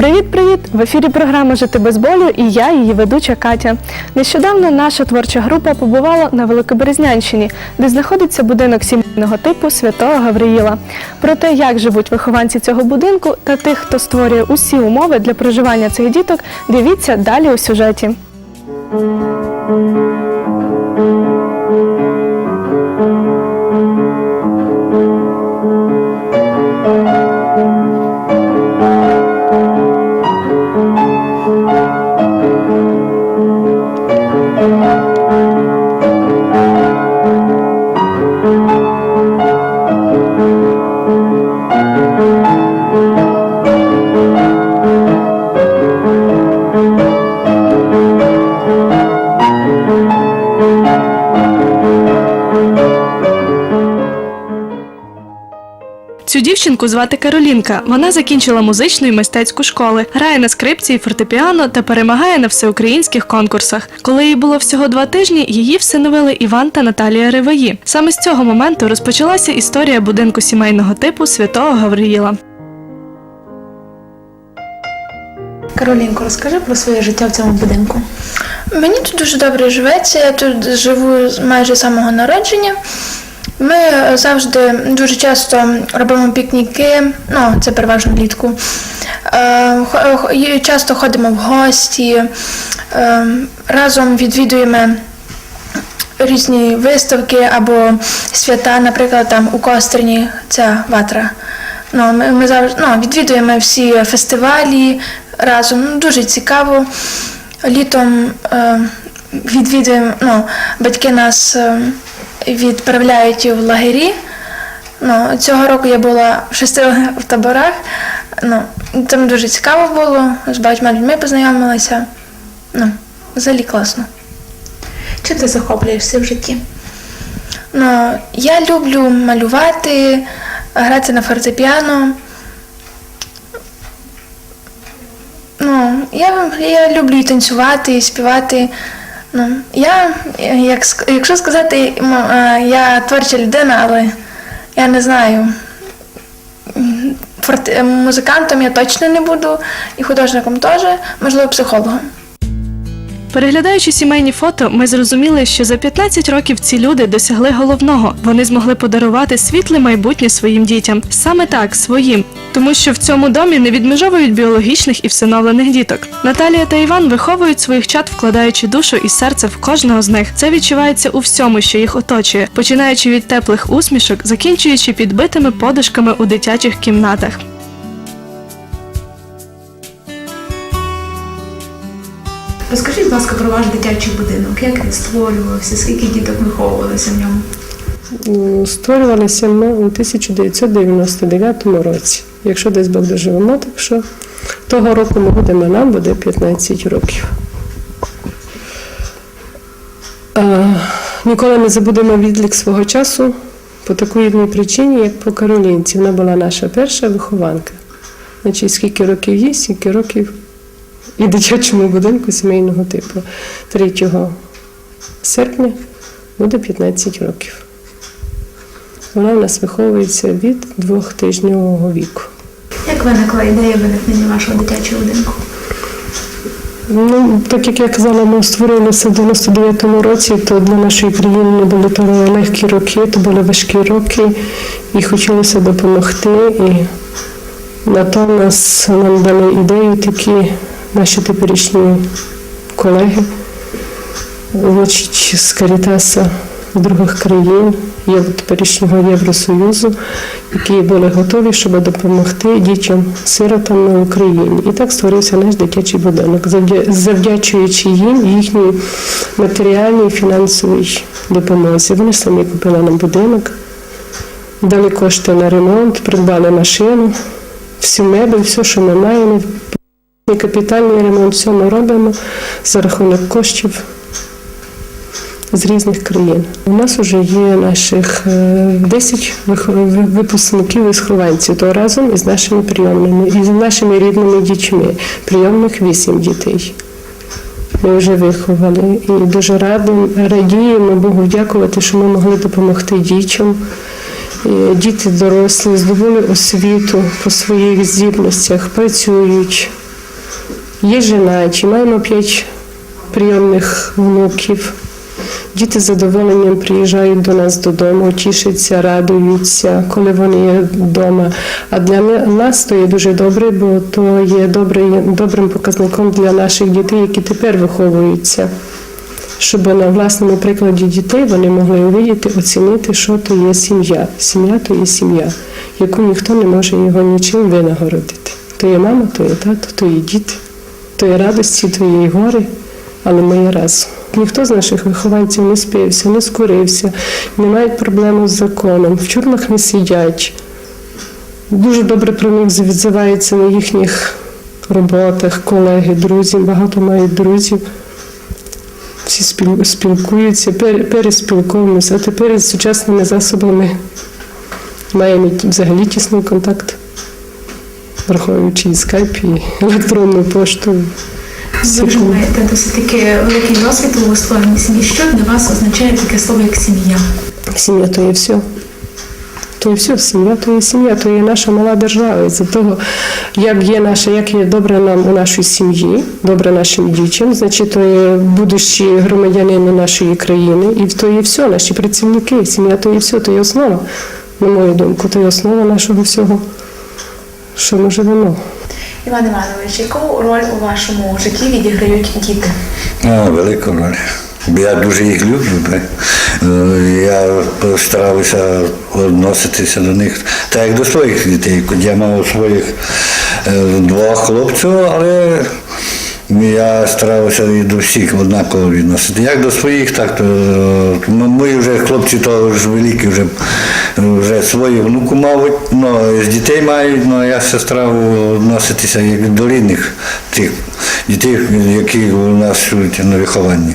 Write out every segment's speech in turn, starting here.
Привіт-привіт! В ефірі програма Жити без болю і я, її ведуча Катя. Нещодавно наша творча група побувала на Великоберезнянщині, де знаходиться будинок сімейного типу Святого Гавриїла. Про те, як живуть вихованці цього будинку та тих, хто створює усі умови для проживання цих діток, дивіться далі у сюжеті. Цю дівчинку звати Каролінка. Вона закінчила музичну і мистецьку школи, грає на скрипці і фортепіано та перемагає на всеукраїнських конкурсах. Коли їй було всього два тижні, її всиновили Іван та Наталія Риваї. Саме з цього моменту розпочалася історія будинку сімейного типу Святого Гавриїла. Каролінко, розкажи про своє життя в цьому будинку. Мені тут дуже добре живеться. Я тут живу з- майже з самого народження. Ми завжди дуже часто робимо пікніки, ну це переважно влітку. Е, Часто ходимо в гості, е, разом відвідуємо різні виставки або свята, наприклад, там у Кострині ця ватра. Ну, ми, ми завжди ну, відвідуємо всі фестивалі разом. Ну, дуже цікаво. Літом е, відвідуємо, ну, батьки нас відправляють в лагері. Ну, цього року я була в шести в таборах. Ну, там дуже цікаво було, з багатьма людьми познайомилася. Ну, взагалі класно. Чим ти захоплюєшся в житті? Ну, я люблю малювати, грати на фортепіано. Ну, я, я люблю і танцювати, і співати. Ну, я, як, якщо сказати, е, я творча людина, але я не знаю. Музикантом я точно не буду, і художником теж, можливо, психологом. Переглядаючи сімейні фото, ми зрозуміли, що за 15 років ці люди досягли головного. Вони змогли подарувати світле майбутнє своїм дітям. Саме так, своїм. Тому що в цьому домі не відмежовують біологічних і всиновлених діток. Наталія та Іван виховують своїх чат, вкладаючи душу і серце в кожного з них. Це відчувається у всьому, що їх оточує, починаючи від теплих усмішок, закінчуючи підбитими подушками у дитячих кімнатах. Розкажіть, будь ласка, про ваш дитячий будинок. Як він створювався, скільки діток виховувалося в ньому? Створювалися ми у 1999 році. Якщо десь Бог доживемо, так що того року ми будемо нам буде 15 років. А, ніколи не забудемо відлік свого часу по такій одній причині, як по Каролінці. Вона була наша перша вихованка. Значить, скільки років їй, скільки років і дитячому будинку сімейного типу. 3 серпня буде 15 років. Вона у нас виховується від двохтижневого віку. Як виникла ідея виникнення вашого дитячого будинку? Ну, так як я казала, ми створилися в 99-му році, то для нашої країни не були то легкі роки, то були важкі роки, і хотілося допомогти. І на то нас нам дали ідею такі наші теперішні колеги, значить, з Карітаса других країн, теперішнього Євросоюзу, які були готові, щоб допомогти дітям-сиротам на Україні. І так створився наш дитячий будинок, завдячуючи їм їхній матеріальній фінансовій допомозі. Вони самі купили нам будинок, дали кошти на ремонт, придбали машину, всю мебель, все, що ми маємо. І капітальний ремонт, все ми робимо за рахунок коштів з різних країн. У нас вже є наших е, 10 випускників із Хованців, то разом із нашими прийомними, із нашими рідними дітьми. Прийомних 8 дітей. Ми вже виховали і дуже радимо, радіємо Богу дякувати, що ми могли допомогти дітям. Е, Діти дорослі, здобули освіту по своїх здібностях, працюють, є женаті, маємо п'ять прийомних внуків. Діти з задоволенням приїжджають до нас додому, тішаться, радуються, коли вони є вдома. А для нас то є дуже добре, бо то є добрим показником для наших дітей, які тепер виховуються. Щоб на власному прикладі дітей вони могли увидіти, оцінити, що то є сім'я. Сім'я то є сім'я, яку ніхто не може його нічим винагородити. То є мама, то є тато, то є діти, то є радості, і гори, але ми є разом. Ніхто з наших вихованців не спився, не скурився, не мають проблем з законом, в тюрмах не сидять. Дуже добре про них відзиваються на їхніх роботах, колеги, друзі. Багато мають друзів. Всі спілкуються, пер- переспілковуємося, а тепер із сучасними засобами маємо взагалі тісний контакт, враховуючи і скайп, і електронну пошту. Ви вже маєте досить таки великий досвід у створенні сім'ї. Що для вас означає таке слово як сім'я? Сім'я то є все. То є все, сім'я то є сім'я, то є наша мала держава. І за того, як є наша, як є добре нам у нашій сім'ї, добре нашим дітям, значить, то є будущі громадянини нашої країни, і то є все, наші працівники. Сім'я то є все, то є основа, на мою думку, то є основа нашого всього, що ми живемо. Іван Іванович, яку роль у вашому житті відіграють діти? А, велику роль. Я дуже їх люблю. Е, Я старався відноситися до них так як до своїх дітей. Я мав своїх е, двох хлопців, але я старався і до всіх однаково відносити. Як до своїх, так то е, ну, мої вже хлопці то вже великі, вже, вже свої внуку мабуть, ну, з дітей мають, але я все старав відноситися як до рідних тих дітей, які у нас живуть на вихованні.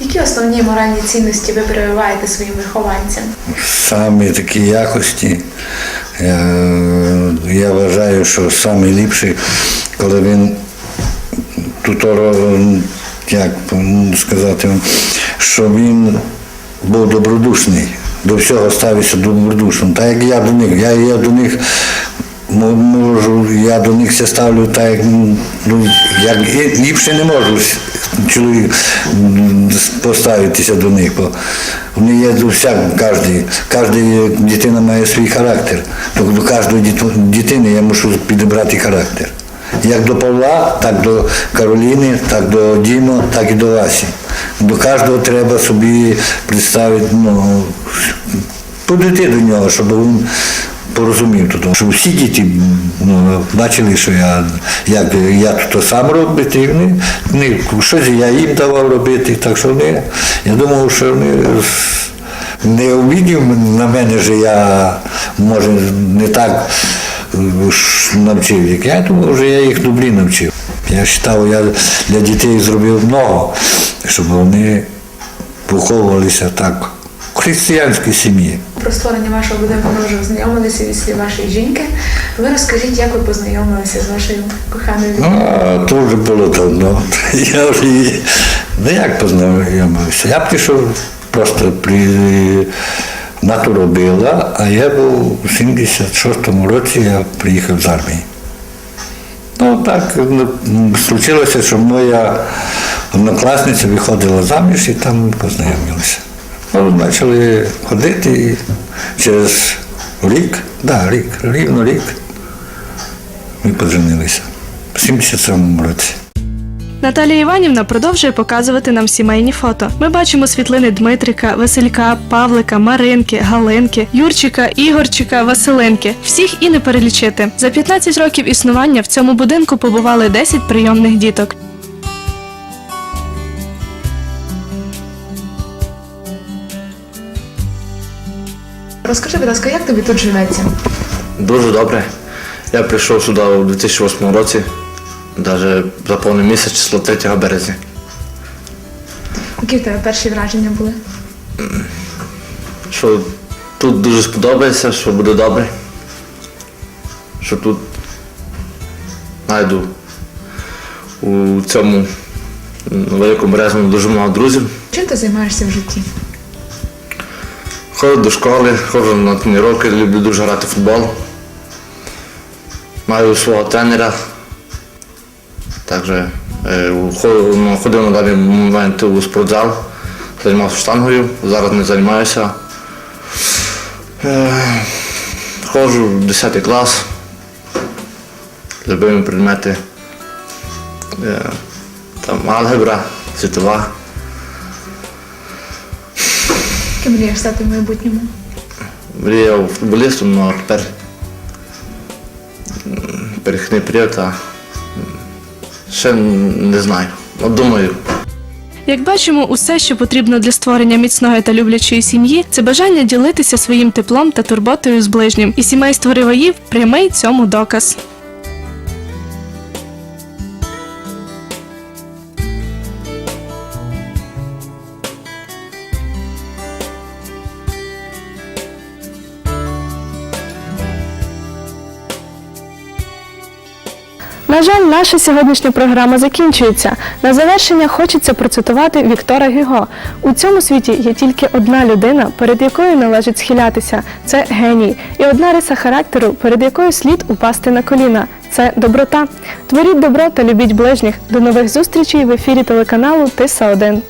Які основні моральні цінності ви прививаєте своїм вихованцям? Самі такі якості. Я, я вважаю, що найліпше, коли він тут як сказати, що він був добродушний, до всього ставився добродушним. Так як я до них, я, я до них можу, я до них все ставлю так, як, ну, як ліпше не можу чоловік поставитися до них, бо вони є до всяк, кожен, кожна дитина має свій характер. Тобто до кожної дитини я мушу підібрати характер. Як до Павла, так до Кароліни, так до Діма, так і до Васі. До кожного треба собі представити, ну, подійти до нього, щоб він порозумів тут. Щоб всі діти ну, бачили, що я, як, я то сам робити, вони, вони, щось я їм давав робити. Так що вони, я думав, що вони не обідів на мене, що я може не так навчив, як я думав, що я їх добрі навчив. Я вважав, я для дітей зробив много, щоб вони виховувалися так в християнській сім'ї. Про створення вашого будинку ми вже ознайомилися від слів вашої жінки. Ви розкажіть, як ви познайомилися з вашою коханою Ну, то вже було давно. Я вже ну як познайомився. Я прийшов просто при НАТО робила, а я був у 76-му році, я приїхав з армії. Ну так ну, случилося, що моя однокласниця виходила заміж і там познайомилися. Ну, почали ходити і через рік, да, рік, рівно рік ми поженилися в 77-му році. Наталія Іванівна продовжує показувати нам сімейні фото. Ми бачимо світлини Дмитрика, Василька, Павлика, Маринки, Галинки, Юрчика, Ігорчика, Василенки. Всіх і не перелічити. За 15 років існування в цьому будинку побували 10 прийомних діток. Розкажи, будь ласка, як тобі тут живеться? Дуже добре. Я прийшов сюди у 2008 році, навіть за повний місяць, число 3 березня. Які в тебе перші враження були? Що тут дуже сподобається, що буде добре. Що тут знайду у цьому великому березному дуже багато друзів. Чим ти займаєшся в житті? Ходжу до школи, ходжу на тренування, люблю дуже грати в футбол. Маю свого тренера. Е, ну, ходив на даний момент у спортзал, займався штангою, зараз не займаюся. Ходжу в 10 клас, любимі предмети. Там алгебра, світова. Ким мрієш стати в майбутньому? Мріяв футболістом, ну, а тепер м, перехідний період, ще не знаю. Думаю. Як бачимо, усе, що потрібно для створення міцної та люблячої сім'ї, це бажання ділитися своїм теплом та турботою з ближнім. І сімейство Риваїв прямий цьому доказ. На жаль, наша сьогоднішня програма закінчується. На завершення хочеться процитувати Віктора Гюго. У цьому світі є тільки одна людина, перед якою належить схилятися це геній, і одна риса характеру, перед якою слід упасти на коліна. Це доброта. Творіть добро та любіть ближніх. До нових зустрічей в ефірі телеканалу Тиса 1